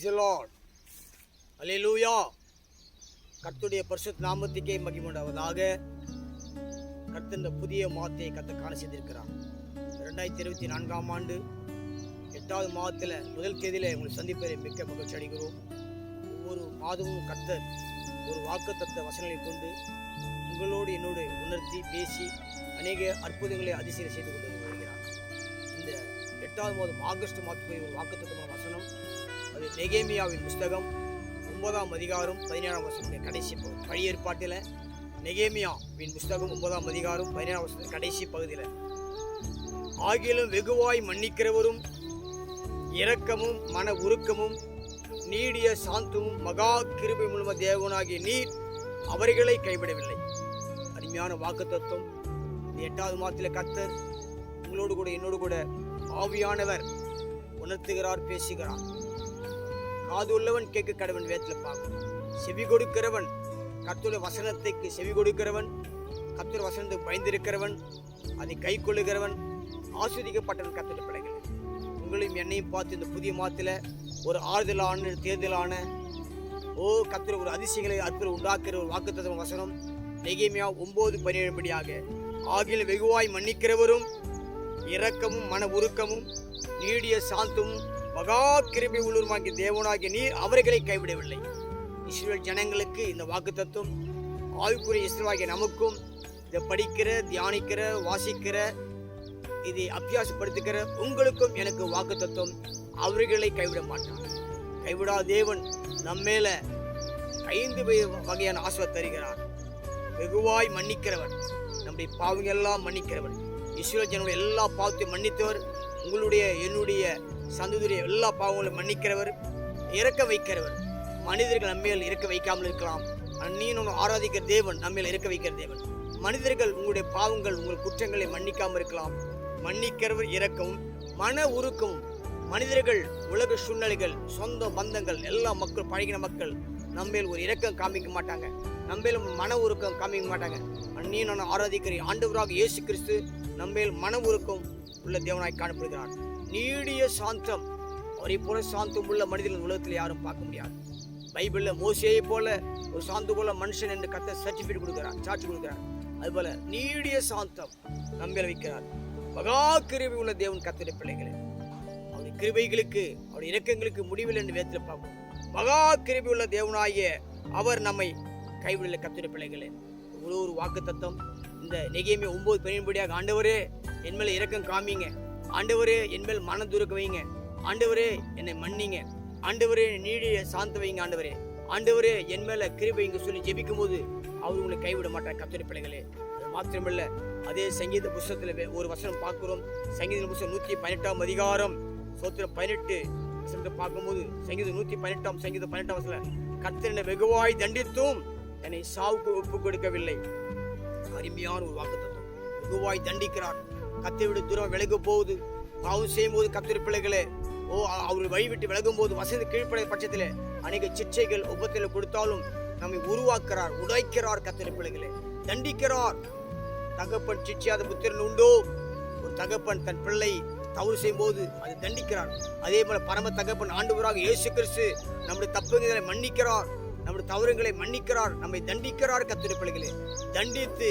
Price Lord அல்லேலூயா கத்துடைய பரிசுத் நாமத்துக்கே மகிமுண்டாவதாக கர்த்தர் இந்த புதிய மாதத்தை கத்த காண செய்திருக்கிறார். ரெண்டாயிரத்தி இருபத்தி நான்காம் ஆண்டு எட்டாவது மாதத்தில் முதல் தேதியில் உங்களை சந்திப்பதை மிக்க மகிழ்ச்சி அடைகிறோம். ஒவ்வொரு மாதமும் கர்த்தர் ஒரு வாக்குத்தத்த வசனங்களை கொண்டு உங்களோடு என்னோடு உணர்த்தி பேசி அநேக அற்புதங்களை அதிசயம் செய்து கொண்டு வருகிறார். இந்த எட்டாவது மாதம் ஆகஸ்ட் மாதத்துக்கு ஒரு வாக்குத்தத்தமான வசனம். அது நெகேமியாவின் புஸ்தகம் ஒன்பதாம் அதிகாரம் பதினேழாம் வருஷத்துடைய கடைசி பகுதி. பழைய ஏற்பாட்டில் நெகேமியாவின் புஸ்தகம் ஒன்பதாம் அதிகாரம் பதினேழாம் வருஷத்தின் கடைசி பகுதியில் ஆகிலும் வெகுவாய் மன்னிக்கிறவரும் இரக்கமும் மன உருக்கமும் நீடிய சாந்தமும் மகா கிருபை முழும தேவனாகிய நீர் அவர்களை கைவிடவில்லை. அருமையான வாக்குத்தத்தம். தத்துவம் எட்டாவது மாதத்தில் கத்தர் உங்களோடு கூட என்னோடு கூட ஆவியானவர் உணர்த்துகிறார் பேசுகிறார். காது உள்ளவன் கேட்க கடவன் வேத்தில் பார்க்கணும். செவி கொடுக்கிறவன் கத்துடைய வசனத்துக்கு செவி கொடுக்கிறவன் கத்துடைய வசனத்துக்கு பயந்திருக்கிறவன் அதை கை கொள்ளுகிறவன் ஆஸ்வதிக்கப்பட்டவன் கத்துட்டு பிள்ளைகள். உங்களையும் என்னையும் பார்த்து இந்த புதிய மாதத்தில் ஒரு ஆறுதலான தேர்தலான ஓ கர்த்தர் ஒரு அதிசயங்களை அற்புதம் உண்டாக்குற ஒரு வாக்குத்தத்துவ வசனம் நெகேமியா ஒன்பது பதினேழுபடியாக ஆகில வெகுவாய் மன்னிக்கிறவரும் இரக்கமும் மன உருக்கமும் நீடிய சாந்தமும் மகா கிருபை உள்ளூர்மாக்கிய தேவனாகிய நீர் அவர்களை கைவிடவில்லை. இஸ்ரேல் ஜனங்களுக்கு இந்த வாக்கு தத்துவம் ஆய்வுக்குரிய இஸ்ரவாகிய நமக்கும் இதை படிக்கிற தியானிக்கிற வாசிக்கிற இதை அபியாசப்படுத்துகிற உங்களுக்கும் எனக்கு வாக்கு தத்துவம் அவர்களை கைவிட மாட்டான் கைவிடா தேவன் நம்மேல ஐந்து வகையான ஆசிரியர் தருகிறார். வெகுவாய் மன்னிக்கிறவன் நம்முடைய பாவங்கள் எல்லாம் மன்னிக்கிறவன் இஸ்ரேல் ஜனங்களுடைய எல்லா பாவத்தையும் மன்னித்தவர் உங்களுடைய என்னுடைய சந்ததியுடைய எல்லா பாவங்களையும் மன்னிக்கிறவர் இறக்க வைக்கிறவர். மனிதர்கள் நம்மேல் இறக்க வைக்காமல் இருக்கலாம். அந்நியன் ஆராதிக்கிற தேவன் நம்மேல் இறக்க வைக்கிற தேவன். மனிதர்கள் உங்களுடைய பாவங்கள் உங்கள் குற்றங்களை மன்னிக்காமல் இருக்கலாம். மன்னிக்கிறவர் இறக்கவும் மன உருக்கும் மனிதர்கள் உலக சூழ்நிலைகள் சொந்த பந்தங்கள் எல்லா மக்கள் பழகின மக்கள் நம்மேல் ஒரு இரக்கம் காமிக்க மாட்டாங்க. நம்மேல் மன உருக்கம் காமிக்க மாட்டாங்க. அந்நியன் நான் ஆராதிக்கிறேன் ஆண்டவராக இயேசு கிறிஸ்து நம்மேல் மன உருக்கம் உள்ள தேவனாய் காணப்படுகிறார். நீடிய சாந்தம். அவரை போல சாந்தம் உள்ள மனிதர்கள் உலகத்தில் யாரும் பார்க்க முடியாது. பைபிளில் மோசியை போல ஒரு சாந்து போல மனுஷன் என்று கத்த சர்டிஃபிகேட் கொடுக்கிறார் சாட்சி கொடுக்கிறார். அதுபோல நீடிய சாந்தம் நம்மேல் வைக்கிறார். மகா கிருபை உள்ள தேவன் கத்திர பிள்ளைகளே. அவருடைய கிருபைகளுக்கு அவருடைய இறக்கங்களுக்கு முடிவில் என்று வேத்தில் பார்ப்போம். மகா கிருபை உள்ள தேவனாகிய அவர் நம்மை கைவிடல கத்துற பிள்ளைகளே. இவ்வளோ ஒரு வாக்கு தத்தம் இந்த நெகையுமே ஒம்பது பெரியபடியாக ஆண்டவரே என் மேலே இறக்கம் காமிங்க. ஆண்டவரே என் மேல் மனம் துருக்க வைங்க. ஆண்டவரே என்னை மன்னிங்க. ஆண்டவரே நீடிய சாந்த வைங்க ஆண்டவரே. ஆண்டவரே என் மேல கிருபைங்க சொல்லி ஜெபிக்கும் போது அவர் உங்களை கைவிட மாட்டார் கத்திர பிள்ளைகளே. அது மாத்திரமல்ல அதே சங்கீத புஸ்தகத்தில் ஒரு வசனம் பார்க்குறோம். சங்கீத புஸ்தகம் நூற்றி பதினெட்டாம் அதிகாரம் சோத்திரம் பதினெட்டு. வசனத்தை பார்க்கும்போது சங்கீதம் நூற்றி பதினெட்டாம் சங்கீதம் பதினெட்டாம் வசனம். கத்திரனை என்னை வெகுவாய் தண்டித்தும் என்னை சாவுக்கு ஒப்பு கொடுக்கவில்லை. அருமையான ஒரு வாக்குத்தத்தம். வெகுவாய் தண்டிக்கிறார். கத்தை விட தூரம் விலக போகுது. பாவம் செய்யும் போது கத்திர பிள்ளைகளே. ஓ அவர் வழி விட்டு விலகும் போது வசதி கீழ்ப்பட பட்சத்தில் அநேக சிச்சைகள் உபத்தில் கொடுத்தாலும் நம்மை உருவாக்குறார் உடைக்கிறார் கத்திர பிள்ளைகளே. தண்டிக்கிறார். தகப்பன் சிச்சியாத புத்திரன் உண்டோ? ஒரு தகப்பன் தன் பிள்ளை தவறு செய்யும் போது அதை தண்டிக்கிறார். அதே போல பரம தகப்பன் ஆண்டவராக இயேசு கிறிஸ்து நம்முடைய தப்புகளை மன்னிக்கிறார். நம்முடைய தவறுகளை மன்னிக்கிறார் நம்மை தண்டிக்கிறார் கத்திரி பிள்ளைகளே. தண்டித்து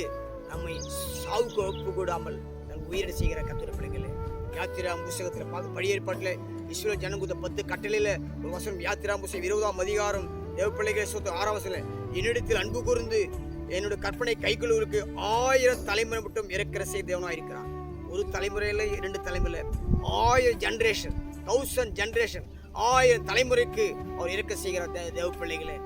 நம்மை சாவுக்கு ஒப்பு கூடாமல் நம் உயிரிட செய்கிற கத்திர பிள்ளைகளே. யாத்திராம் புஸ்தகத்தில் பார்க்க படியேற்பாட்டில் இஸ்ரோ ஜனங்குத பத்து கட்டளையில் ஒரு வசனம் யாத்திரா புஸ்தகம் இருபதாம் அதிகாரம் தேவ பிள்ளைகளை சொத்து ஆறாம் வசனம் என்னிடத்தில் அன்பு கூர்ந்து என்னுடைய கற்பனை கைக்குழுவுக்கு ஆயிரம் தலைமுறை மட்டும் இறக்கிற செய்த இருக்கிறான் ஒரு தலைமுறையில் இரண்டு தலைமுறையில் ஆயிரம் ஜென்ரேஷன் தௌசண்ட் ஜென்ரேஷன் ஆயிரம் தலைமுறைக்கு அவர் இறக்க செய்கிறார் தேவ பிள்ளைகளை.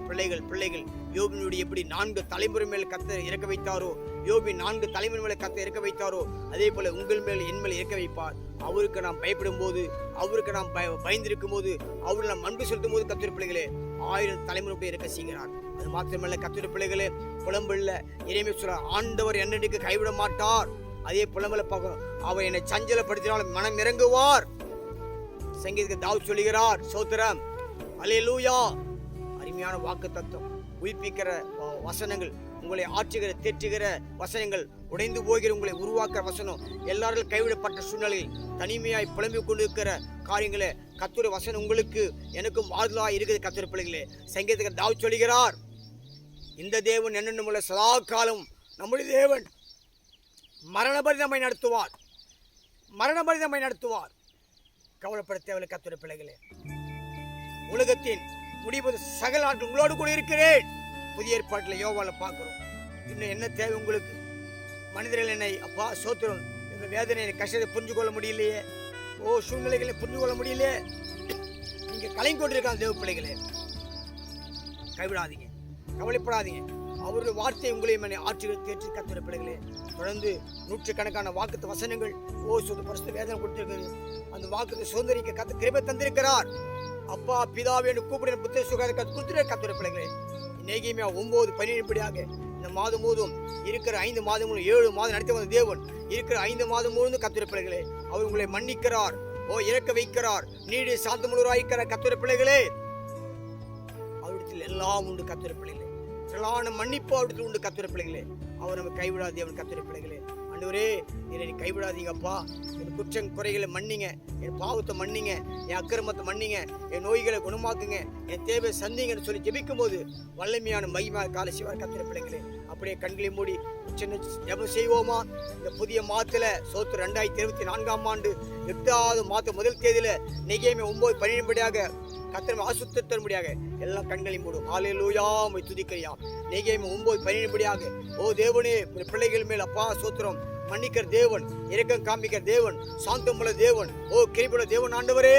பிள்ளைகள் பிள்ளைகள் யோபினுடைய எப்படி நான்கு தலைமுறை மேல் கத்த இறக்க வைத்தாரோ யோபி நான்கு தலைமுறை மேல கத்த இறக்க வைத்தாரோ அதே போல உங்கள் மேல் என் மேல் இறக்க வைப்பார். அவருக்கு நாம் பயப்படும் போது அவருக்கு நாம் பய பயந்திருக்கும் போது அவரு நாம் அன்பு செலுத்தும் போது கத்திர பிள்ளைகளே ஆயிரம் தலைமுறை கூட இறக்க செய்கிறார். அது மாத்திரமல்ல கத்திர பிள்ளைகளே புலம்புள்ள இறைமை சொல்ல ஆண்டவர் என்னடிக்கு கைவிட மாட்டார். அதே புலம்பல பார்க்கணும் அவர் என்னை சஞ்சலப்படுத்தினாலும் மனம் இறங்குவார். சங்கீதத்தை தாவ் சொல்லுகிறார் சோத்திரம் அலே லூயா அருமையான வாக்கு தத்துவம் உயிர்ப்பிக்கிற வசனங்கள் உங்களை ஆற்றுகிற தேற்றுகிற வசனங்கள் உடைந்து போகிற உங்களை உருவாக்குற வசனம் எல்லாரும் கைவிடப்பட்ட சூழ்நிலையில் தனிமையாய் புலம்பிக் கொண்டிருக்கிற காரியங்களை கத்துரை வசனம் உங்களுக்கு எனக்கும் ஆறுதலாக இருக்குது கத்துரை பிள்ளைகளே. சங்கீதத்துக்கு தாவ் சொல்கிறார் இந்த தேவன் என்னென்ன சதா காலம் நம்முடைய தேவன். மரணபரி நம்மை நடத்துவார். மரணபரி நம்மை நடத்துவார். கவலைப்பட தேவையில்லை கத்துரை பிள்ளைகளே. உலகத்தின் முடிவது சகல நாட்கள் உங்களோடு கூட இருக்கிறேன். புதிய ஏற்பாட்டில் யோகாவில் பார்க்குறோம். இன்னும் என்ன தேவை உங்களுக்கு? மனிதர்கள் என்னை அப்பா சோத்திரம் இந்த வேதனை கஷ்டத்தை புரிஞ்சு கொள்ள முடியலையே. ஓ சூழ்நிலைகளை புரிஞ்சு கொள்ள முடியலையே. நீங்கள் கலைந்து கொண்டிருக்காங்க தேவ பிள்ளைகளே கைவிடாதீங்க கவலைப்படாதீங்க. அவருடைய வார்த்தை உங்களையும் என்னை ஆட்சிகள் தேற்றி கத்துற பிள்ளைகளே தொடர்ந்து நூற்றுக்கணக்கான வாக்குத்த வசனங்கள் ஓ சொல்லு பரிசு வேதனை கொடுத்திருக்கிறது. அந்த வாக்குத்தை சுதந்திரிக்க கத்து கிருபை தந்திருக்கிறார். அப்பா பிதாவே என்று கூப்பிடுற புத்திர சுகாத கத்து கொடுத்துரு கத்துற பிள்ளைகளே இன்னைக்குமே ஒன்பது இந்த மாதம் முழுவதும் இருக்கிற ஐந்து மாதம் முழு ஏழு மாதம் நடத்தி வந்த தேவன் இருக்கிற ஐந்து மாதம் முழுவதும் கத்துற பிள்ளைகளே அவர் உங்களை மன்னிக்கிறார். ஓ இறக்க வைக்கிறார். நீடி சாந்தமுழுவராய்க்கிற கத்துற பிள்ளைகளே. அவரிடத்தில் எல்லாம் உண்டு கத்துற பிள்ளைகளே. திரளான மன்னிப்பு அவரிடத்தில் உண்டு கத்துற பிள்ளைகளே. அவர் நம்ம கைவிடாதே அவன் கத்துற பிள்ளைகளே. ஆண்டவரே என்னை நீ கைவிடாதீங்கப்பா. என் குற்றம் குறைகளை மன்னிங்க. என் பாவத்தை மன்னிங்க. என் அக்கிரமத்தை மன்னிங்க. என் நோய்களை குணமாக்குங்க. என் தேவை சந்திங்கன்னு சொல்லி ஜெபிக்கும் போது வல்லமையான மகிமா கால சிவார் கத்துற பிள்ளைகளே. அப்படியே கண்களை மூடி சின்ன ஜபம் செய்வோமா? இந்த புதிய மாதத்தில் சோத்து ரெண்டாயிரத்தி இருபத்தி நான்காம் ஆண்டு எட்டாவது மாதம் முதல் தேதியில நெகையுமே ஒன்பது பன்னிரண்டுபடியாக கத்திரமை ஆசுத்தரும்படியாக எல்லா கண்களையும் போடும் ஆலையிலூயா உம்மை துதிக்கிறியா? நெகையுமே ஒன்பது பன்னிரண்டுபடியாக ஓ தேவனே பிள்ளைகள் மேல் அப்பா சோத்திரம். மன்னிக்கிற தேவன் இரக்கம் காமிக்கிற தேவன் சாந்தமுள்ள தேவன். ஓ கிருபுள்ள தேவன் ஆண்டவரே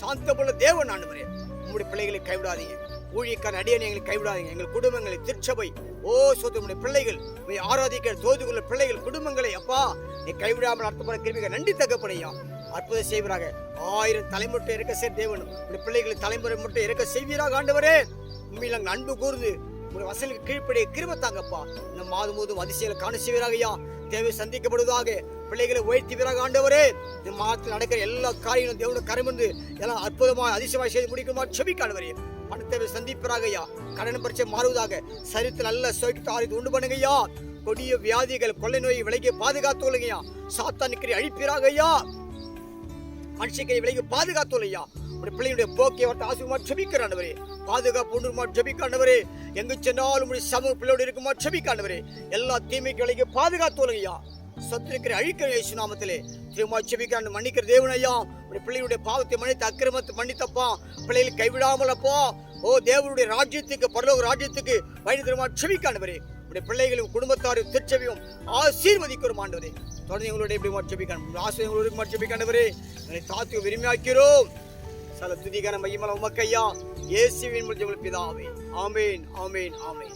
சாந்தமுள்ள தேவன் ஆண்டவரே. உங்களுடைய பிள்ளைகளை கைவிடாதீங்க. ஊழியக்கார அடியனை எங்களை கைவிடாதீங்க. எங்கள் குடும்பங்களை திருச்சபை. ஓ சோதனுடைய பிள்ளைகள் உம்மை ஆராதிக்கிற தோதுக்குள்ள பிள்ளைகள் குடும்பங்களை அப்பா நீ கைவிடாமல் அர்த்தமான கிருமிகள் நன்றி தகப்பனையா? அற்புதம் செய்வீராக. ஆயிரம் தலைமுறை இறக்க செய்ய தேவன். உடைய பிள்ளைகளை தலைமுறை மட்டும் இறக்க செய்வீராக ஆண்டவரே. உண்மையில் நாங்கள் அன்பு கூர்ந்து உங்களுடைய வசலுக்கு கீழ்ப்படிய கிருப தாங்கப்பா. இந்த மாதம் போதும் அதிசயங்களை காண செய்வீராக ஐயா. தேவை சந்திக்கப்படுவதாக பிள்ளைகளை உயர்த்திவீராக ஆண்டவரே. இந்த மாதத்தில் நடக்கிற எல்லா காரியங்களும் தேவனுடைய கருமந்து எல்லாம் அற்புதமாக அதிசயமாக செய்து முடிக்குமா செபிக்காண்டவரே பணத்தேவை சந்திப்பராக ஐயா. கடன் பிரச்சனை மாறுவதாக சரித்து நல்ல சோய்க்கு ஆரித்து உண்டு பண்ணுங்க ஐயா. கொடிய வியாதிகள் கொள்ளை நோய் விலகி பாதுகாத்து கொள்ளுங்கய்யா நிக்கிறி அழிப்பீராக ஐயா. மனுஷக்கை விலகி பாதுகாத்து ஐயா உடைய பிள்ளையுடைய போக்கை வரட்டு ஆசிரியமா ஜபிக்கிறாண்டவரே பாதுகாப்பு ஒன்றுமா ஜபிக்காண்டவரே எங்கு சென்றாலும் உடைய சமூக பிள்ளையோடு இருக்குமா ஜபிக்காண்டவரே எல்லா தீமைக்கு விலகி பாதுகாத்து ஐயா சத்துருக்கிற அழிக்கிற இயேசு நாமத்திலே. திரும்ப செபிக்காண்டு மன்னிக்கிற தேவன் ஐயா உடைய பிள்ளையுடைய பாவத்தை மன்னித்து அக்கிரமத்தை மன்னித்தப்பா. பிள்ளைகளை கைவிடாமல் அப்பா ஓ தேவனுடைய ராஜ்யத்துக்கு பரலோக ராஜ்யத்துக்கு வழி திரும்ப செபிக்காண்டவரே உடைய பிள்ளைகளையும் குடும்பத்தாரையும் திருச்செவியும் ஆசீர்வதிக்கிறோம் ஆண்டவரே. தொடர்ந்து எங்களுடைய எப்படி மாற்றபிக்கான ஆசை எங்களுடைய மாற்றபிக்காண்டவரே எங்களை தாத்து விரும்பியாக்கிறோம் சல துதிகான மையமல உமக்கையா இயேசுவின் முடிஞ்சவங்களுக்கு பிதாவே. ஆமேன் ஆமேன் ஆமேன்.